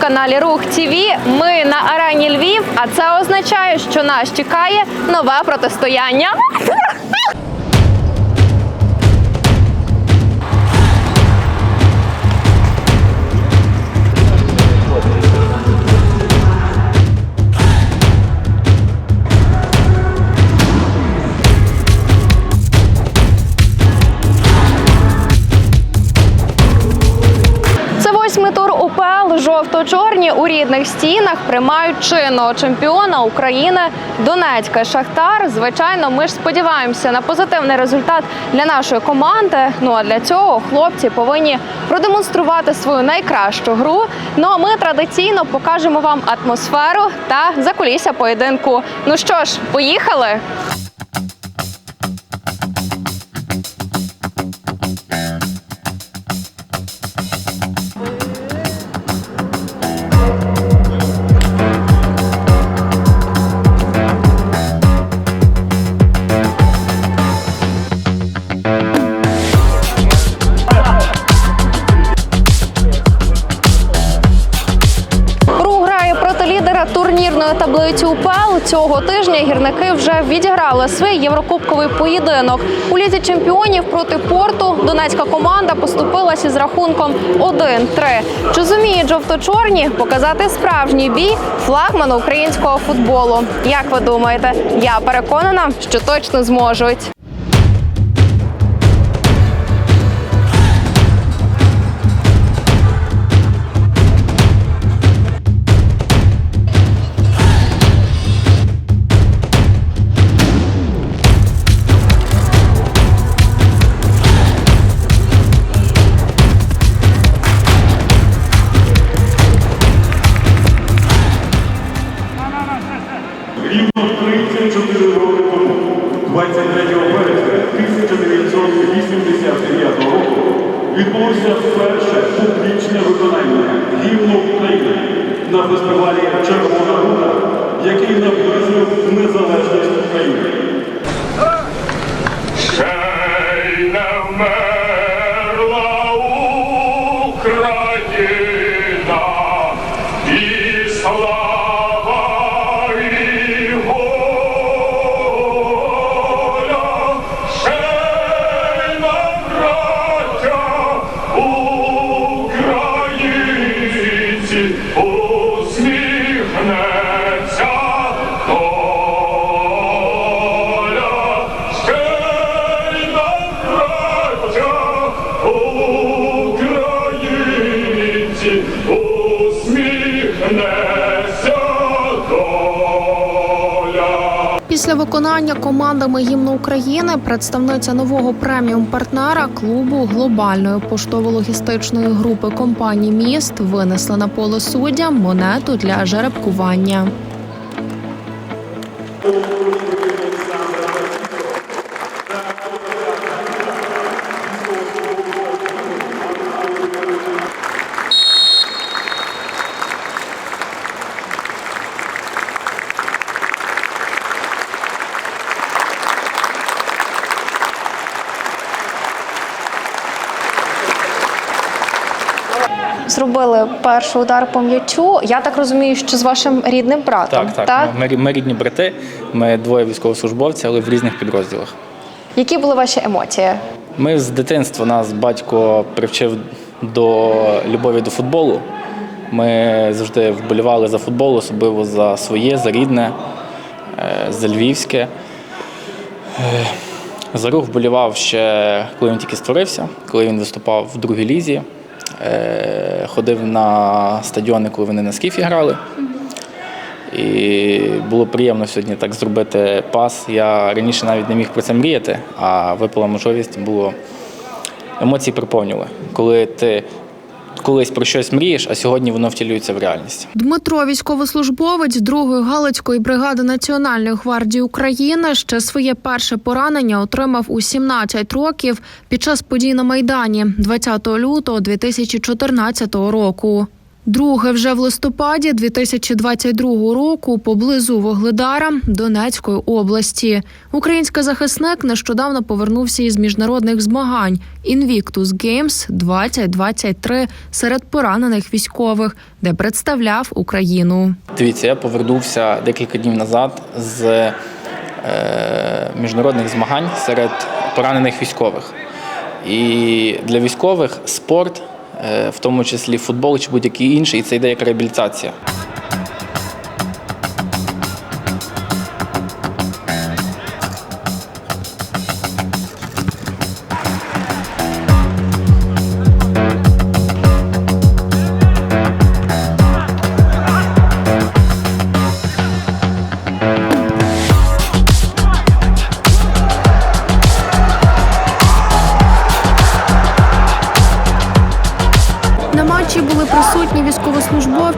каналі Рух ТВ. Ми на арені Львів, а це означає, що нас чекає нове протистояння. У рідних стінах приймають чинного чемпіона України Донецька Шахтар. Звичайно, ми ж сподіваємося на позитивний результат для нашої команди. Ну а для цього хлопці повинні продемонструвати свою найкращу гру. Ну а ми традиційно покажемо вам атмосферу та закулісся поєдинку. Ну що ж, поїхали! Цього тижня гірники вже відіграли свій єврокубковий поєдинок. У лізі чемпіонів проти порту донецька команда поступилася з рахунком 1-3. Чи зуміють жовто-чорні показати справжній бій флагману українського футболу? Як ви думаєте? Я переконана, що точно зможуть. Усміхнеться виконання командами гімну України представниця нового преміум партнера клубу глобальної поштово-логістичної групи компаній міст винесла на поле суддя монету для жеребкування. Зробили перший удар по м'ячу. Я так розумію, що з вашим рідним братом. Так, так. Ми, ми, ми рідні брати, ми двоє військовослужбовців, але в різних підрозділах. Які були ваші емоції? Ми з дитинства нас батько привчив до любові до футболу. Ми завжди вболівали за футбол, особливо за своє, за рідне, е, за львівське. Е, За рух вболівав ще, коли він тільки створився, коли він виступав в другій лізі. Е, Ходив на стадіони, коли вони на скіфі грали. І було приємно сьогодні так зробити пас. Я раніше навіть не міг про це мріяти, а випала можливість, було емоції приповнювали. Коли ти колись про щось мрієш, а сьогодні воно втілюється в реальність. Дмитро, військовослужбовець 2-ї Галицької бригади Національної гвардії України, ще своє перше поранення отримав у 17 років під час подій на майдані 20 лютого 2014 року. Друге вже в листопаді 2022 року поблизу Вогледара Донецької області. Український захисник нещодавно повернувся із міжнародних змагань Invictus Games 2023 серед поранених військових, де представляв Україну. Дивіться, я повернувся декілька днів назад з е, міжнародних змагань серед поранених військових. І для військових спорт, в тому числі футбол чи будь-який інший, і це йде як реабілітація.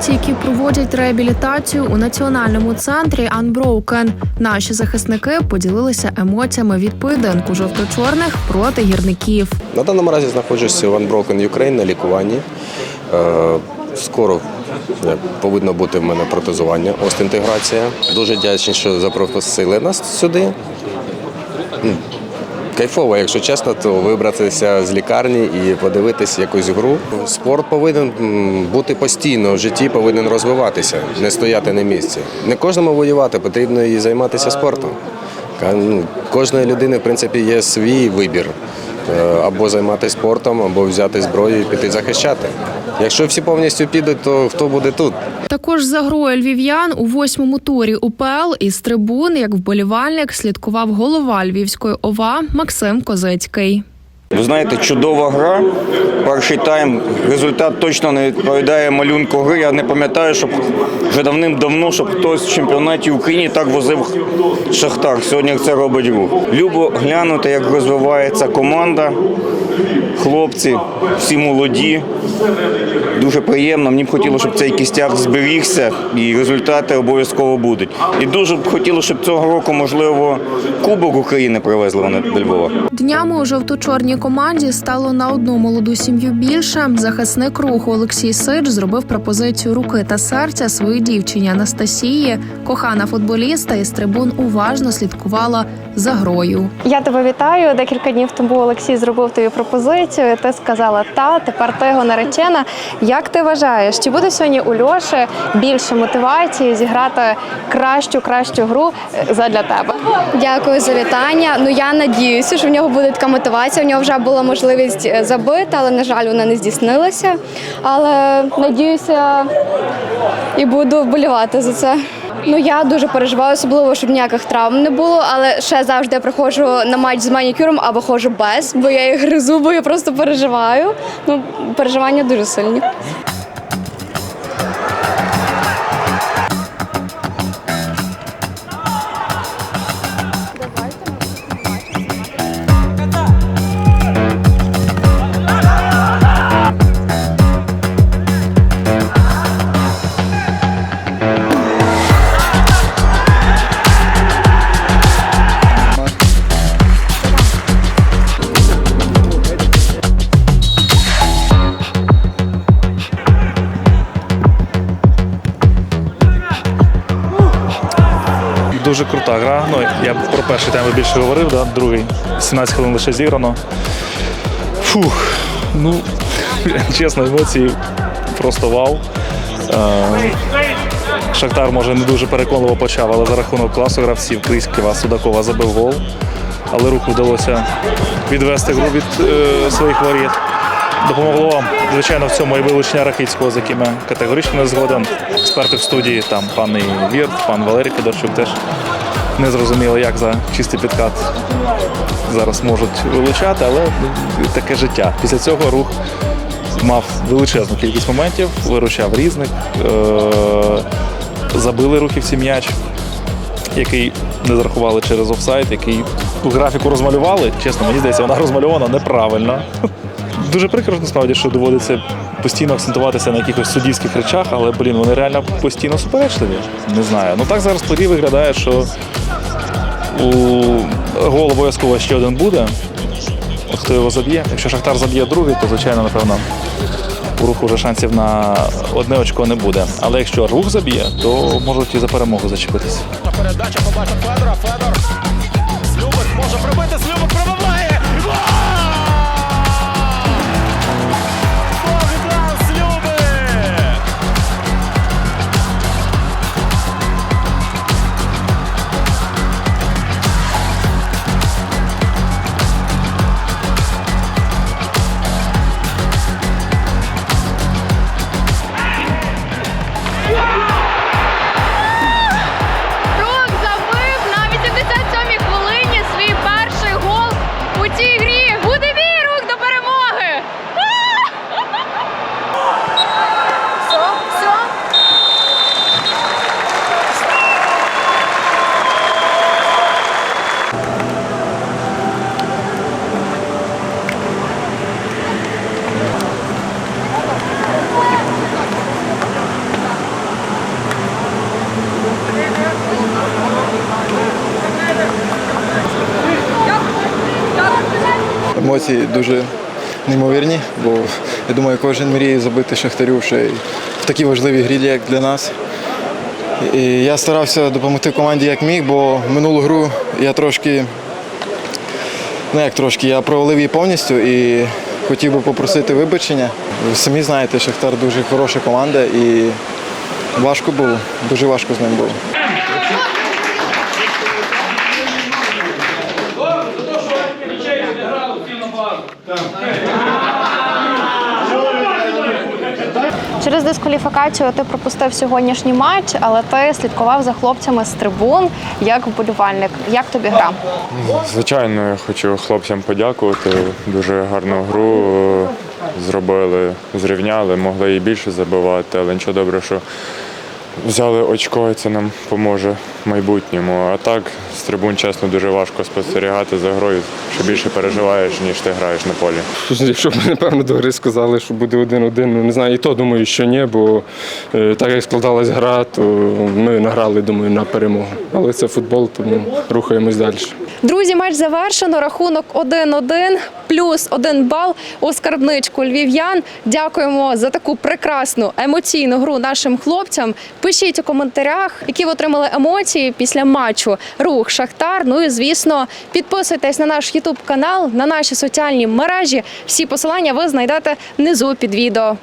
Військовослужбовці, які проводять реабілітацію у національному центрі Unbroken. Наші захисники поділилися емоціями від поєдинку жовто-чорних проти гірників. На даному разі знаходжуся в Unbroken Ukraine на лікуванні. Е, Скоро е, повинно бути в мене протезування, остеінтеграція. Дуже вдячні, що запросили нас сюди. Кайфово, якщо чесно, то вибратися з лікарні і подивитися якусь гру. Спорт повинен бути постійно в житті, повинен розвиватися, не стояти на місці. Не кожному воювати, потрібно і займатися спортом. Ну, Кожної людини, в принципі, є свій вибір. Е, Або займатися спортом, або взяти зброю і піти захищати. Якщо всі повністю підуть, то хто буде тут? Також за грою львів'ян у восьмому турі УПЛ із трибун, як вболівальник, слідкував голова Львівської ОВА Максим Козицький. Ви знаєте, чудова гра. Перший тайм результат точно не відповідає малюнку гри. Я не пам'ятаю, щоб вже давним-давно, щоб хтось в чемпіонаті України так возив Шахтар. Сьогодні це робить рух. Любо глянути, як розвивається команда. Хлопці, всі молоді. Дуже приємно. Мені б хотілося, щоб цей кістяк зберігся і результати обов'язково будуть. І дуже б хотілося, щоб цього року, можливо, Кубок України привезли вони до Львова. Днями у жовто-чорній команді стало на одну молоду сім'ю більше. Захисник руху Олексій Сидж зробив пропозицію руки та серця своїй дівчині Анастасії. Кохана футболіста із трибун уважно слідкувала за грою. Я тебе вітаю. Декілька днів тому Олексій зробив тобі пропозицію. Ти сказала та, тепер ти його наречена. Як ти вважаєш, чи буде сьогодні у Льоші більше мотивації зіграти кращу кращу гру е, задля тебе? Дякую за вітання. Ну я надіюся, що в нього буде така мотивація. У нього вже була можливість е, забити, але на жаль, вона не здійснилася. Але надіюся і буду вболівати за це. Ну я дуже переживаю, особливо, щоб ніяких травм не було. Але ще завжди я приходжу на матч з манікюром або ходжу без, бо я їх гризу, бо я просто переживаю. Ну переживання дуже сильні. Дуже крута гра. Ну, я про перший тайм більше говорив, да? другий 17 хвилин лише зіграно. Фух, ну, чесно, емоції просто вау. Е, Шахтар може не дуже переконливо почав, але за рахунок класу гравців Кріськіва Судакова забив гол. Але руку вдалося відвести гру від е, своїх воріт. Допомогло звичайно, в цьому і вилучення Ракицького, з яким я категорично не згоден. Експерти в студії, там пан і Вірт, пан Валерій Федорчук теж не зрозуміло, як за чистий підкат зараз можуть вилучати, але ну, таке життя. Після цього рух мав величезну кількість моментів, виручав різник, е- забили рухівці м'яч, який не зарахували через офсайд, який у графіку розмалювали. Чесно, мені здається, вона розмальована неправильно. Дуже прикро, насправді, що доводиться постійно акцентуватися на якихось суддівських речах, але блін, вони реально постійно суперечливі. Не знаю. Ну так зараз тоді виглядає, що у гол обов'язково ще один буде. От хто його заб'є. Якщо Шахтар заб'є другий, то звичайно, напевно, у руху вже шансів на одне очко не буде. Але якщо рух заб'є, то можуть і за перемогу зачепитися. Передача побачив Федора. Емоції дуже неймовірні, бо я думаю, кожен мріє забити шахтарю ще в такій важливій грі, як для нас. І я старався допомогти команді як міг, бо минулу гру я трошки, ну як трошки, я провалив її повністю і хотів би попросити вибачення. Ви самі знаєте, Шахтар дуже хороша команда і важко було, дуже важко з ним було. Через дискваліфікацію ти пропустив сьогоднішній матч, але ти слідкував за хлопцями з трибун як вболівальник. Як тобі гра? Звичайно, я хочу хлопцям подякувати. Дуже гарну гру е, зробили, зрівняли, могли і більше забивати, але нічого добре, що взяли очко, і це нам поможе в майбутньому. А так, з трибун, чесно, дуже важко спостерігати за грою, що більше переживаєш, ніж ти граєш на полі. Якщо б, напевно, до гри сказали, що буде один-один, ну не знаю, і то думаю, що ні, бо е, так як складалась гра, то ми награли, думаю, на перемогу. Але це футбол, тому рухаємось далі. Друзі, матч завершено. Рахунок 1-1, плюс один бал у скарбничку львів'ян. Дякуємо за таку прекрасну емоційну гру нашим хлопцям. Пишіть у коментарях, які ви отримали емоції після матчу Рух Шахтар. Ну і звісно, підписуйтесь на наш Ютуб канал, на наші соціальні мережі. Всі посилання ви знайдете внизу під відео.